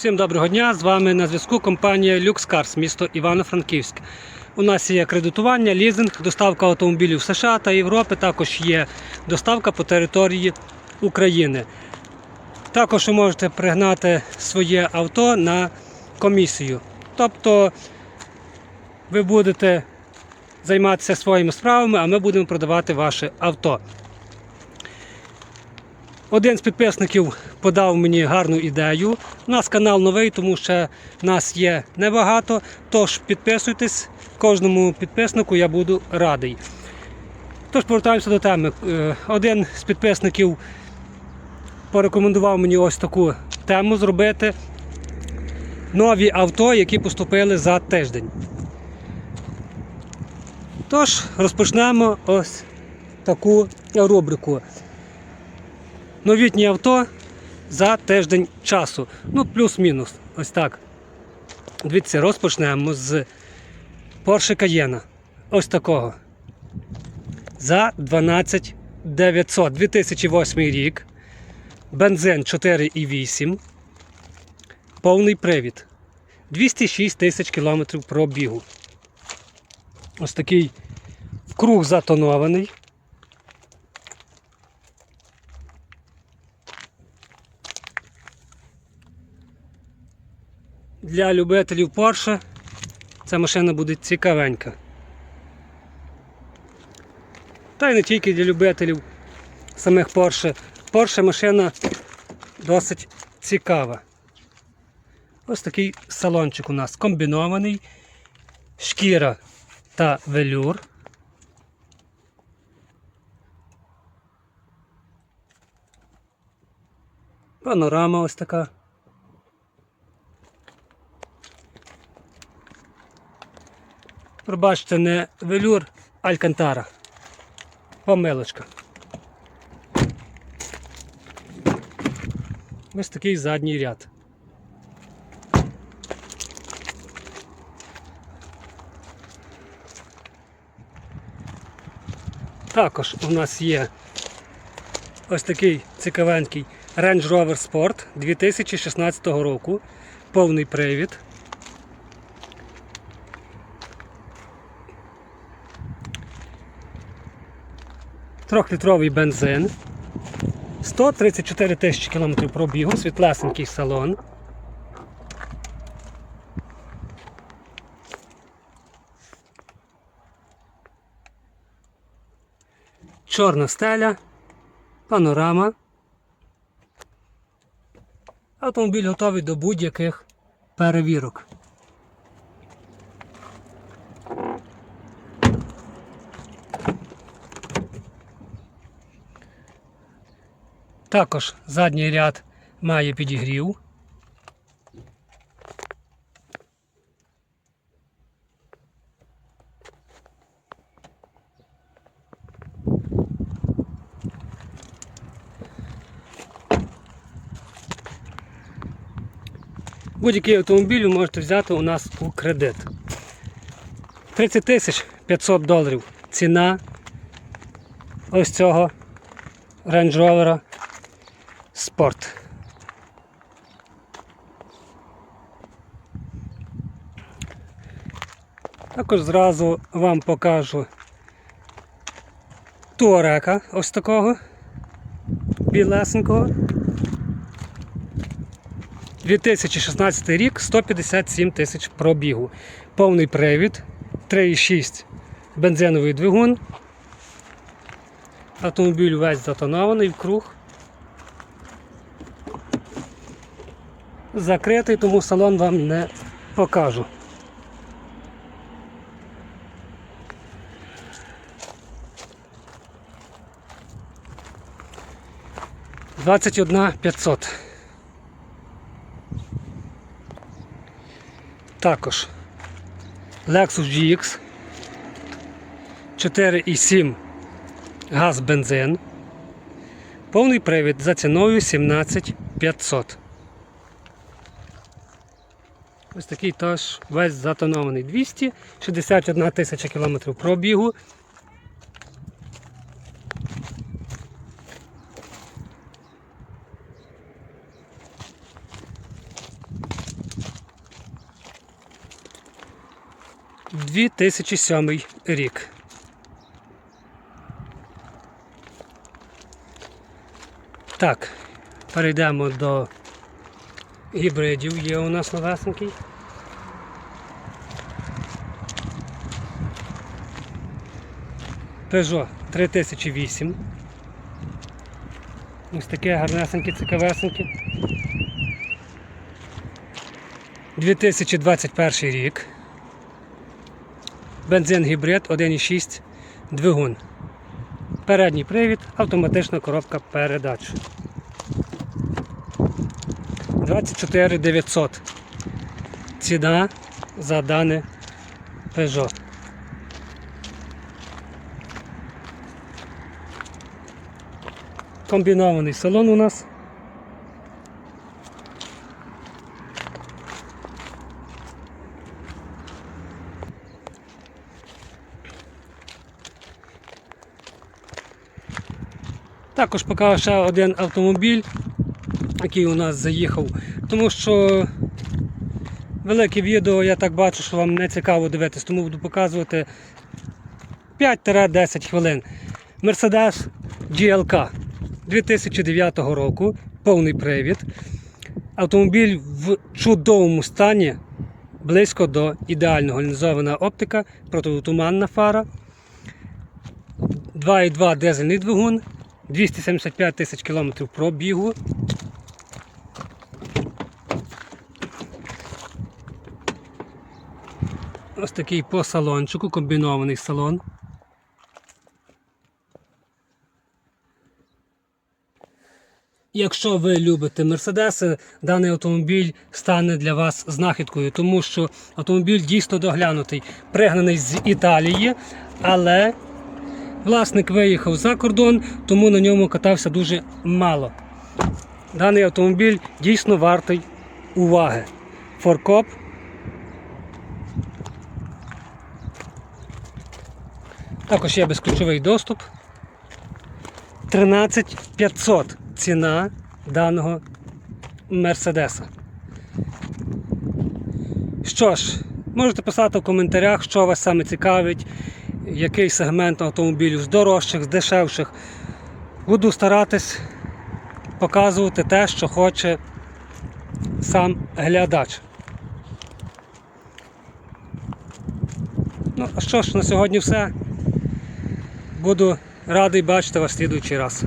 Всім доброго дня! З вами на зв'язку компанія LuxCars, місто Івано-Франківськ. У нас є кредитування, лізинг, доставка автомобілів США та Європи. Також є доставка по території України. Також ви можете пригнати своє авто на комісію. Тобто ви будете займатися своїми справами, а ми будемо продавати ваше авто. Один з підписників подав мені гарну ідею. У нас канал новий, тому що нас є небагато. Тож підписуйтесь, кожному підписнику я буду радий. Тож повертаємося до теми. Е, Один з підписників порекомендував мені ось таку тему зробити. Нові авто, які поступили за тиждень. Тож розпочнемо ось таку рубрику новітні авто за тиждень часу. Ну, плюс-мінус. Ось так. Дивіться, розпочнемо з Porsche Cayenne. Ось такого. За 12 900. 2008 рік. Бензин 4,8. Повний привід. 206 тисяч кілометрів пробігу. Ось такий круг затонований. Для любителів Porsche ця машина буде цікавенька. Та й не тільки для любителів самих Porsche. Porsche машина досить цікава. Ось такий салончик у нас комбінований, шкіра та велюр. Панорама ось така. Пробачте, не велюр, алькантара. Помилочка. Ось такий задній ряд. Також у нас є ось такий цікавенький Range Rover Sport 2016 року. Повний привід. Трьохлітровий бензин. 134 тисячі кілометрів пробігу, світлесенький салон. Чорна стеля, панорама. Автомобіль готовий до будь-яких перевірок. Також задній ряд має підігрів. Будь-який автомобіль ви можете взяти у нас у кредит. 30 тисяч 500 доларів ціна ось цього Range Rover Sport. Також зразу вам покажу туарека ось такого білесенького. 2016 рік 157 тисяч пробігу. Повний привід, 3,6 бензиновий двигун. Автомобіль весь затонований в круг. Закритий, тому салон вам не покажу. Двадцять одна п'ятсот. Також Lexus GX 4,7 газ бензин. Повний привід за ціною 17500. Ось такий теж весь затонований 261 тисяча кілометрів пробігу. 2007 рік. Так, перейдемо до гібридів. Є у нас новесенький. Peugeot 3008. Ось таке гарнесеньке, цікавесеньке. 2021 рік. Бензин гібрид 1,6 двигун. Передній привід, автоматична коробка передач. 24 900. Ціна за дане Peugeot. Комбінований салон у нас. Також покажу ще один автомобіль, який у нас заїхав, тому що велике відео, я так бачу, що вам не цікаво дивитись, тому буду показувати 5-10 хвилин. Mercedes GLK 2009 року, повний привід. Автомобіль в чудовому стані, близько до ідеального лінзована оптика, протитуманна фара, 2,2 дизельний двигун, 275 тисяч кілометрів пробігу. Ось такий по салончику, комбінований салон. Якщо ви любите Мерседеси, даний автомобіль стане для вас знахідкою, тому що автомобіль дійсно доглянутий, пригнаний з Італії, але власник виїхав за кордон, тому на ньому катався дуже мало. Даний автомобіль дійсно вартий уваги. Форкоп. Також є безключовий доступ. 13500 ціна даного Мерседеса. Що ж, можете писати в коментарях, що вас саме цікавить, який сегмент автомобілів з дорожчих, з дешевших. Буду старатись показувати те, що хоче сам глядач. Ну, а що ж, на сьогодні все. Буду радий бачити вас в слідуючий раз.